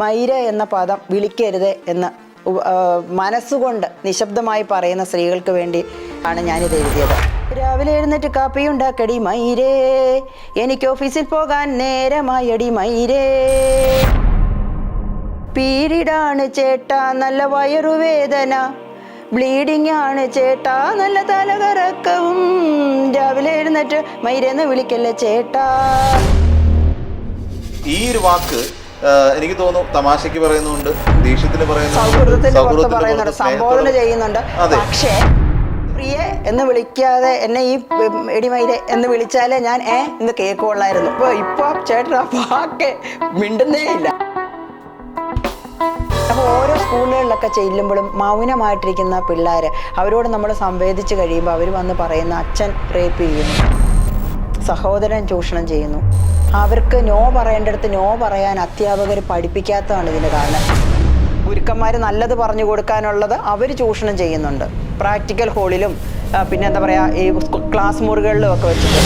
മൈര എന്ന പദം വിളിക്കരുത് എന്ന് മനസ്സുകൊണ്ട് നിശബ്ദമായി പറയുന്ന സ്ത്രീകൾക്ക് വേണ്ടി ആണ് ഞാനിത് എഴുതിയത്. രാവിലെ എഴുന്നേറ്റ് കാപ്പി ഉണ്ടാക്കടി മൈരേ. എനിക്ക് ഓഫീസിൽ പോകാൻ നേരമായി അടി മൈരേ. പീരീഡാണ് ചേട്ടാ നല്ല വയറുവേദന ബ്ലീഡിംഗ് ആണ് ചേട്ടാ നല്ല തലകറക്കവും. രാവിലെ എഴുന്നേറ്റ് മൈരേന്ന് വിളിക്കല്ലേ ചേട്ടാ. ഈ ഒരു വാക്ക് എനിക്ക് തോന്നുന്നു തമാശക്ക് പറയുന്നുണ്ട് ദേഷ്യത്തിന് പറയുന്നുണ്ട് സംബോധന ചെയ്യുന്നുണ്ട്. പക്ഷേ പ്രിയ എന്ന് വിളിക്കാതെ എന്നെ ഈ എടിമയിലെ എന്ന് വിളിച്ചാലേ ഞാൻ ഏ എന്ന് കേൾക്കുള്ളായിരുന്നു ഇപ്പൊ ഇപ്പൊ ചേട്ടൻ ആ വാക്ക് മിണ്ടുന്നേ ഇല്ല. അപ്പോൾ ഓരോ സ്കൂളുകളിലൊക്കെ ചെല്ലുമ്പോഴും മൗനമായിട്ടിരിക്കുന്ന പിള്ളേർ അവരോട് നമ്മൾ സംവേദിച്ച് കഴിയുമ്പോൾ അവർ വന്ന് പറയുന്ന അച്ഛൻ റേപ്പ് ചെയ്യുന്നു സഹോദരൻ ചൂഷണം ചെയ്യുന്നു. അവർക്ക് നോ പറയേണ്ടടുത്ത് നോ പറയാൻ അധ്യാപകർ പഠിപ്പിക്കാത്തതാണ് ഇതിന് കാരണം. ഗുരുക്കന്മാർ നല്ലത് പറഞ്ഞു കൊടുക്കാനുള്ളത് അവർ ചൂഷണം ചെയ്യുന്നുണ്ട്. പ്രാക്ടിക്കൽ ഹോളിലും പിന്നെ എന്താ പറയുക ഈ ക്ലാസ് മുറികളിലും ഒക്കെ വെച്ചിട്ട്.